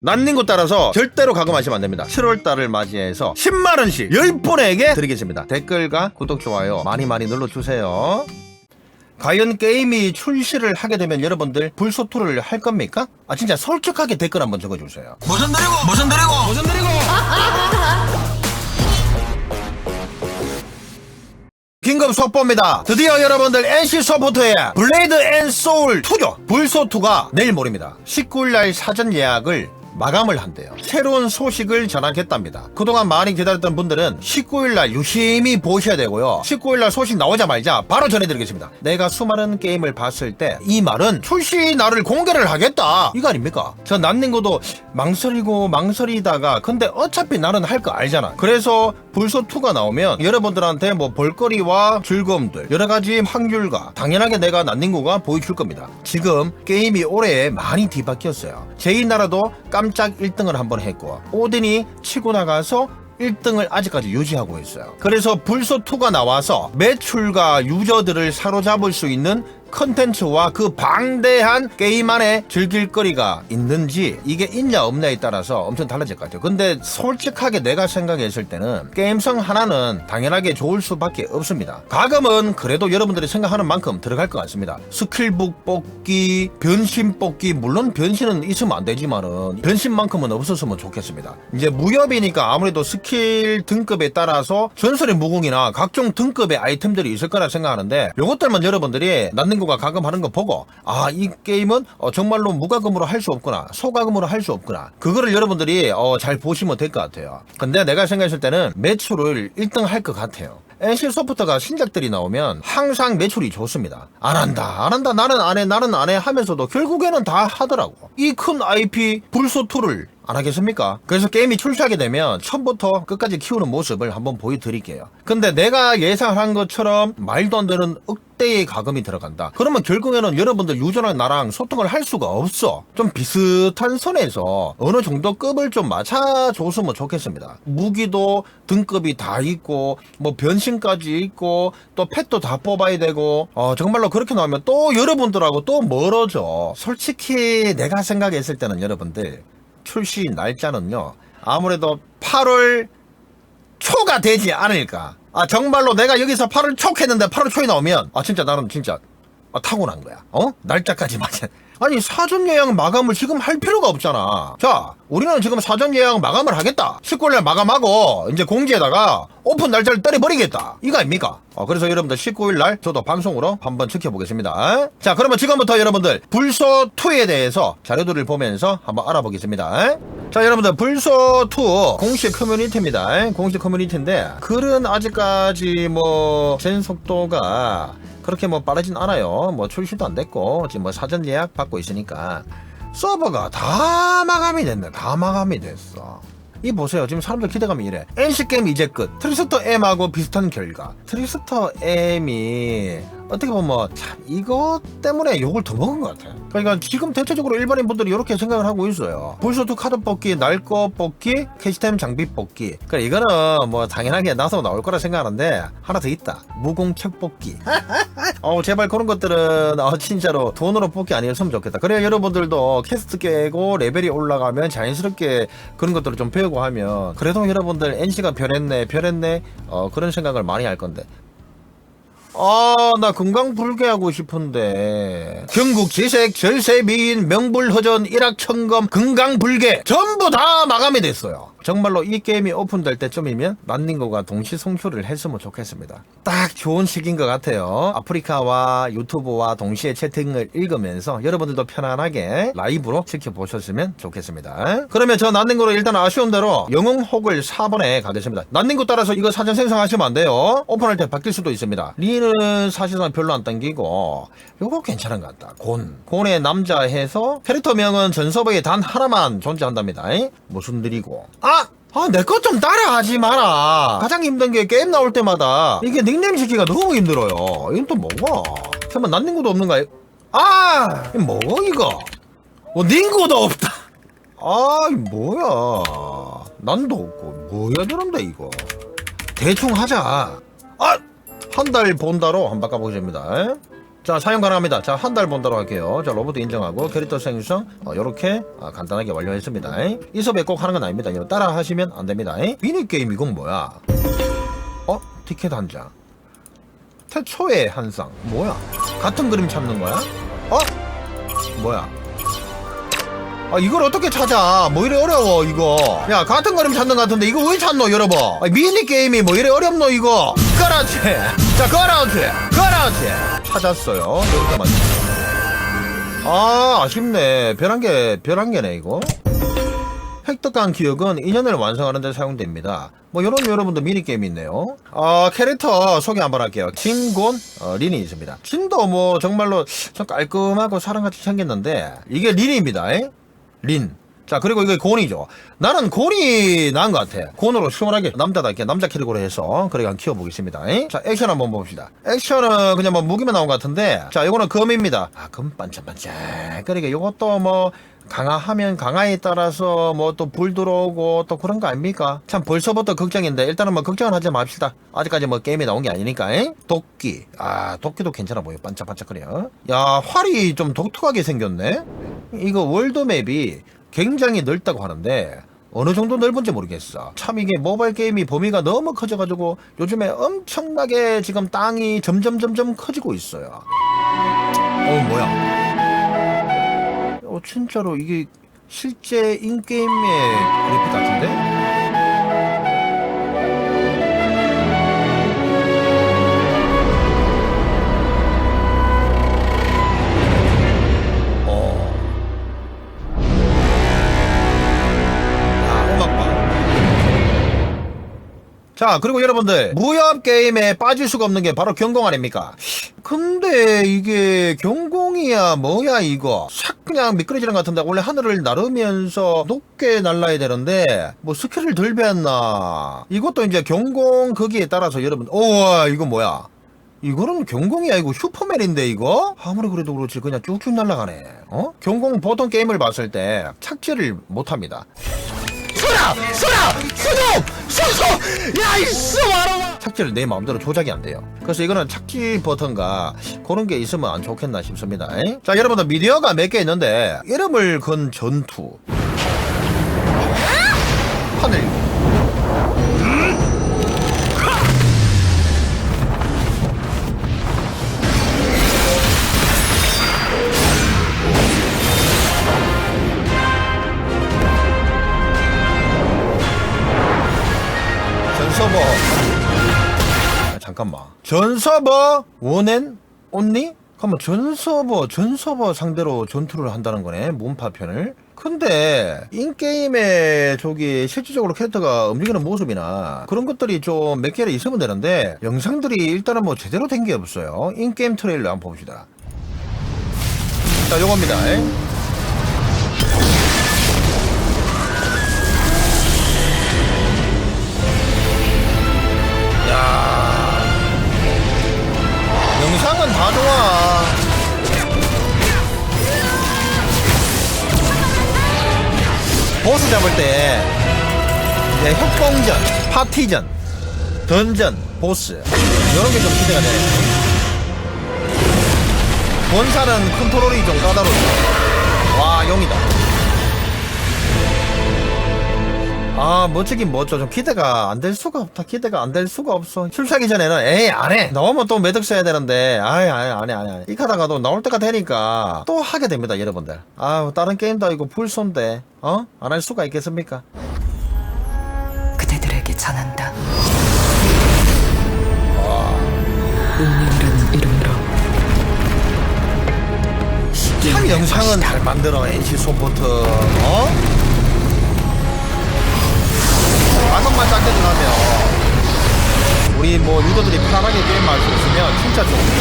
난닝구 따라서 절대로 가금하시면 안 됩니다. 7월달을 맞이해서 10만원씩 10분에게 드리겠습니다. 댓글과 구독, 좋아요 많이 많이 눌러주세요. 과연 게임이 출시를 하게 되면 여러분들 불소투를 할 겁니까? 아 진짜 솔직하게 댓글 한번 적어주세요. 모션 드리고 모션 드리고 모션 드리고 긴급 속보입니다. 드디어 여러분들 NC 소프트의 블레이드 앤 소울 2죠. 불소2가 내일 모레입니다. 19일날 사전 예약을 마감을 한대요. 새로운 소식을 전하겠답니다. 그동안 많이 기다렸던 분들은 19일날 유심히 보셔야 되고요. 19일날 소식 나오자마자 바로 전해드리겠습니다. 내가 수많은 게임을 봤을 때 이 말은 출시 날을 공개를 하겠다. 이거 아닙니까? 저 난닝구도 망설이고 망설이다가 근데 어차피 나는 할 거 알잖아. 그래서 불소2가 나오면 여러분들한테 뭐 볼거리와 즐거움들 여러 가지 확률과 당연하게 내가 난닝구가 보여줄 겁니다. 지금 게임이 올해 많이 뒤바뀌었어요. 제2 나라도 깜짝 1등을 한번 했고 오딘이 치고 나가서 1등을 아직까지 유지하고 있어요. 그래서 불소2가 나와서 매출과 유저들을 사로잡을 수 있는 컨텐츠와 그 방대한 게임 안에 즐길 거리가 있는지 이게 있냐 없냐에 따라서 엄청 달라질 것 같아요. 근데 솔직하게 내가 생각했을 때는 게임성 하나는 당연하게 좋을 수밖에 없습니다. 가금은 그래도 여러분들이 생각하는 만큼 들어갈 것 같습니다. 스킬북 뽑기, 변신 뽑기, 물론 변신은 있으면 안 되지만은 변신만큼은 없었으면 좋겠습니다. 이제 무협이니까 아무래도 스킬 등급에 따라서 전설의 무궁이나 각종 등급의 아이템들이 있을 거라 생각하는데 요것들만 여러분들이 난 닝구가 가금하는 거 보고 아 이 게임은 어, 정말로 무가금으로 할 수 없구나 소가금으로 할 수 없구나 그거를 여러분들이 어, 잘 보시면 될 것 같아요. 근데 내가 생각했을 때는 매출을 1등 할 것 같아요. NC 소프트가 신작들이 나오면 항상 매출이 좋습니다. 안 한다, 안 한다, 나는 안 해, 나는 안 해 하면서도 결국에는 다 하더라고. 이 큰 IP 불소투를 안 하겠습니까? 그래서 게임이 출시하게 되면 처음부터 끝까지 키우는 모습을 한번 보여드릴게요. 근데 내가 예상한 것처럼 말도 안 되는 억대의 가금이 들어간다. 그러면 결국에는 여러분들 유저랑 나랑 소통을 할 수가 없어. 좀 비슷한 선에서 어느 정도 급을 좀 맞춰줬으면 좋겠습니다. 무기도 등급이 다 있고 뭐 변신까지 있고 또 펫도 다 뽑아야 되고 어 정말로 그렇게 나오면 또 여러분들하고 또 멀어져. 솔직히 내가 생각했을 때는 여러분들 출시 날짜는요 아무래도 8월 초가 되지 않을까. 아 정말로 내가 여기서 8월 초 했는데 8월 초에 나오면 아 진짜 나는 진짜 아, 타고난 거야. 어? 날짜까지 맞아. 아니 사전 예약 마감을 지금 할 필요가 없잖아. 자, 우리는 지금 사전 예약 마감을 하겠다. 19일날 마감하고 이제 공지에다가 오픈 날짜를 때려버리겠다. 이거 아닙니까? 어, 그래서 여러분들 19일날 저도 방송으로 한번 지켜보겠습니다. 자, 그러면 지금부터 여러분들 불소2에 대해서 자료들을 보면서 한번 알아보겠습니다. 자, 여러분들 불소2 공식 커뮤니티입니다. 공식 커뮤니티인데 글은 아직까지 뭐 전속도가 그렇게 뭐 빠르진 않아요. 뭐 출시도 안 됐고 지금 뭐 사전 예약 받고 있으니까 서버가 다 마감이 됐네. 다 마감이 됐어. 이 보세요. 지금 사람들 기대감이 이래. NC 게임 이제 끝. 트리스터 M하고 비슷한 결과. 트리스터 M이 어떻게 보면 뭐참 이것 때문에 욕을 더 먹은 것 같아요. 그러니까 지금 대체적으로 일반인 분들이 이렇게 생각을 하고 있어요. 불소트 카드 뽑기, 날거 뽑기, 캐시템 장비 뽑기. 그래 이거는 뭐 당연하게 나서 나올 거라 생각하는데 하나 더 있다. 무공책 뽑기. 어 제발 그런 것들은 어, 진짜로 돈으로 뽑기 아니었으면 좋겠다. 그래야 여러분들도 캐스트 깨고 레벨이 올라가면 자연스럽게 그런 것들을 좀 배우고 하면 그래도 여러분들 NC가 변했네, 변했네 어 그런 생각을 많이 할 건데 아, 나 금강 불개하고 싶은데. 경국 지색, 절세 미인, 명불허전, 일확천검, 금강 불개 전부 다 마감이 됐어요. 정말로 이 게임이 오픈될 때쯤이면 난닝거가 동시 송출을 했으면 좋겠습니다. 딱 좋은 시기인 것 같아요. 아프리카와 유튜브와 동시에 채팅을 읽으면서 여러분들도 편안하게 라이브로 지켜보셨으면 좋겠습니다. 그러면 저 난닝거로 일단 아쉬운 대로 영웅 혹을 4번에 가겠습니다. 난닝거 따라서 이거 사전 생성하시면 안 돼요. 오픈할 때 바뀔 수도 있습니다. 리는 사실상 별로 안 당기고 요거 괜찮은 것 같다. 곤. 곤의 남자 해서 캐릭터명은 전 서버에 단 하나만 존재한답니다. 무슨 들이고. 아! 아, 내 것 좀 따라하지 마라. 가장 힘든 게 게임 나올 때마다 이게 닉네임 짓기가 너무 힘들어요. 이건 또 뭐가? 설마 난 닝구도 없는가? 아! 이거 뭐, 이거? 뭐, 닝구도 없다. 아, 이 뭐야. 난도 없고. 뭐야, 저런데, 이거. 대충 하자. 아! 한 달 본다로 한번 바꿔보겠습니다. 자 사용 가능합니다. 자 한 달 본다로 할게요. 자 로봇 인정하고 캐릭터 생성 어, 요렇게 아, 간단하게 완료했습니다. 이 수업에 꼭 하는 건 아닙니다. 이거 따라 하시면 안 됩니다. 미니게임 이건 뭐야? 어? 티켓 한 장. 태초의 한 상. 뭐야? 같은 그림 찾는 거야? 어? 뭐야? 아 이걸 어떻게 찾아? 뭐 이래 어려워 이거. 야 같은 그림 찾는 것 같은데 이거 왜 찾노 여러분? 아, 미니게임이 뭐 이래 어렵노 이거? 그렇지 자 그렇지 그렇지 찾았어요 여기다 맞아 아쉽네 별한 개 별한 개네 이거 획득한 기억은 인연을 완성하는 데 사용됩니다. 뭐 이런 여러분들 미니게임이 있네요. 어, 캐릭터 소개 한번 할게요. 진곤 어, 린이 있습니다. 진도 뭐 정말로 좀 깔끔하고 사람같이 생겼는데 이게 린입니다. 에? 린. 자 그리고 이게 곤이죠. 나는 곤이 나은 것 같아. 곤으로 시원하게 남자답게 남자 캐릭으로 해서 그래 한번 키워보겠습니다. 에? 자 액션 한번 봅시다. 액션은 그냥 뭐 무기만 나온 것 같은데 자 이거는 검입니다. 아검 반짝반짝. 그러니까 이것도 뭐 강화하면 강화에 따라서 뭐 또 불 들어오고 또 그런 거 아닙니까? 참 벌써부터 걱정인데 일단은 뭐 걱정은 하지 맙시다. 아직까지 뭐 게임이 나온 게 아니니까. 에? 도끼. 아 도끼도 괜찮아 보여. 반짝반짝거려. 야 활이 좀 독특하게 생겼네. 이거 월드맵이 굉장히 넓다고 하는데 어느 정도 넓은지 모르겠어. 참 이게 모바일 게임이 범위가 너무 커져가지고 요즘에 엄청나게 지금 땅이 점점 점점 커지고 있어요. 어 뭐야? 어 진짜로 이게 실제 인게임의 그래픽 같은데? 자, 그리고 여러분들, 무협 게임에 빠질 수가 없는 게 바로 경공 아닙니까? 근데 이게 경공이야, 뭐야, 이거. 싹 그냥 미끄러지는 것 같은데, 원래 하늘을 나르면서 높게 날라야 되는데, 뭐 스킬을 덜 배웠나. 이것도 이제 경공 거기에 따라서 여러분, 우와, 이거 뭐야. 이거는 경공이 아니고 슈퍼맨인데 이거? 아무리 그래도 그렇지 그냥 쭉쭉 날아가네 어? 경공 보통 게임을 봤을 때 착지를 못합니다 쏘라! 쏘라! 쏘좀! 쏘쏘! 야 이씨 와라 착지를 내 마음대로 조작이 안 돼요 그래서 이거는 착지 버튼과 그런 게 있으면 안 좋겠나 싶습니다 에? 자 여러분들 미디어가 몇 개 있는데 이름을 건 전투 잠깐만. 전서버 원앤 온니? 그러면 전서버 전서버 상대로 전투를 한다는 거네 문파편을. 근데 인게임에 저기 실질적으로 캐릭터가 움직이는 모습이나 그런 것들이 좀 몇 개를 있으면 되는데 영상들이 일단은 뭐 제대로 된 게 없어요. 인게임 트레일러 한번 봅시다. 자 요겁니다. 야 다 좋아. 보스 잡을 때 이제 협공전, 파티전, 던전, 보스 이런 게 좀 기대가 되네. 본사는 컨트롤이 좀 까다롭죠. 와 용이다. 아 멋지긴 멋져 좀 기대가 안 될 수가 없다. 기대가 안 될 수가 없어. 출사기 전에는 에이 안해. 나오면 또 매듭 써야 되는데. 아이 아이 안해 안해 안해. 이 하다가도 나올 때가 되니까 또 하게 됩니다 여러분들. 아우 다른 게임도 아니고 불손데 어? 안 할 수가 있겠습니까? 그대들에게 전한다. 운명이라는 이름으로. 참 영상은 잘 만들어 NC 소프트. 어? 가성만 짝게 하면 우리 뭐 유저들이 편안하게 게임할 수 있으면 진짜 좋은데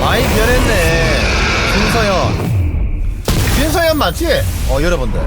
많이 변했네 김서연 김서연 맞지? 어 여러분들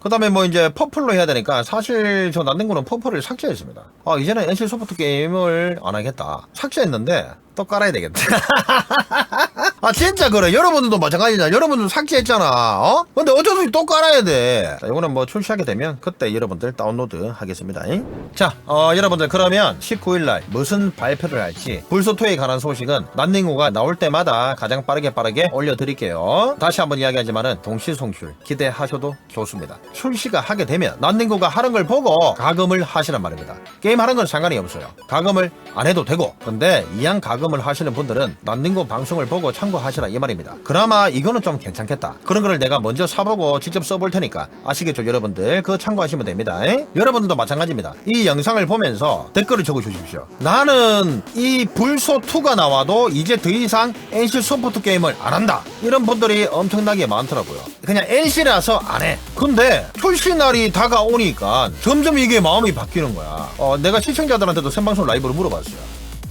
그 다음에 뭐 이제 퍼플로 해야 되니까 사실 저 난닝구는 퍼플을 삭제했습니다. 아, 이제는 NC 소프트 게임을 안 하겠다. 삭제했는데 또 깔아야 되겠다. 아, 진짜 그래. 여러분들도 마찬가지잖아. 여러분들 삭제했잖아. 어? 근데 어쩔 수 없이 또 깔아야 돼. 자, 이거는 뭐 출시하게 되면 그때 여러분들 다운로드 하겠습니다. 잉? 자 어, 여러분들 그러면 19일날 무슨 발표를 할지 불소토에 관한 소식은 난닝구가 나올 때마다 가장 빠르게 빠르게 올려드릴게요. 다시 한번 이야기하지만은 동시송출 기대하셔도 좋습니다. 출시가 하게 되면 난닝구가 하는 걸 보고 가금을 하시란 말입니다. 게임 하는 건 상관이 없어요. 가금을 안 해도 되고. 근데 이왕 가금을 하시는 분들은 난닝구 방송을 보고 참 고하시라 이 말입니다. 그나마 이거는 좀 괜찮겠다. 그런 거를 내가 먼저 사보고 직접 써볼 테니까 아시겠죠 여러분들? 그거 참고하시면 됩니다. 에? 여러분들도 마찬가지입니다. 이 영상을 보면서 댓글을 적어주십시오. 나는 이 불소2가 나와도 이제 더 이상 NC 소프트 게임을 안 한다. 이런 분들이 엄청나게 많더라고요. 그냥 NC라서 안 해. 근데 출시 날이 다가오니까 점점 이게 마음이 바뀌는 거야. 어, 내가 시청자들한테도 생방송 라이브로 물어봤어요.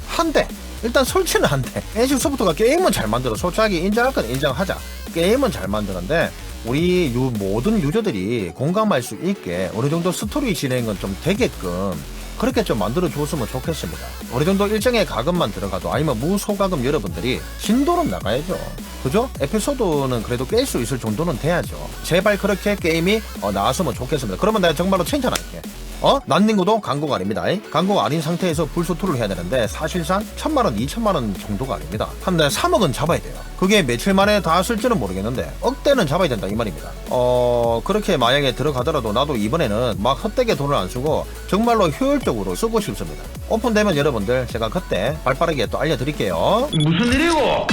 한 대 일단 설치는 한대 NC 소프트가 게임은 잘 만들어 솔직하게 인정할 건 인정하자 게임은 잘 만드는데 우리 유, 모든 유저들이 공감할 수 있게 어느 정도 스토리 진행은 좀 되게끔 그렇게 좀 만들어 줬으면 좋겠습니다. 어느 정도 일정의 가금만 들어가도 아니면 무소가금 여러분들이 신도는 나가야죠. 그죠? 에피소드는 그래도 깰 수 있을 정도는 돼야죠. 제발 그렇게 게임이 어, 나왔으면 좋겠습니다. 그러면 내가 정말로 칭찬할게. 어? 난닝구도 광고가 아닙니다. 이? 광고가 아닌 상태에서 불소투를 해야 되는데 사실상 천만 원, 이천만 원 정도가 아닙니다. 한달 3억은 잡아야 돼요. 그게 며칠 만에 다 쓸지는 모르겠는데 억대는 잡아야 된다 이 말입니다. 어 그렇게 만약에 들어가더라도 나도 이번에는 막 헛되게 돈을 안 쓰고 정말로 효율적으로 쓰고 싶습니다. 오픈되면 여러분들 제가 그때 발빠르게 또 알려드릴게요. 무슨 일이고?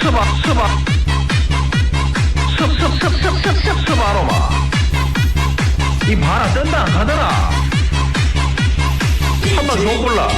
스바 스바 습습습습습습 스바로마 이 바라 뜬다 안 가더라. 한번 더 골라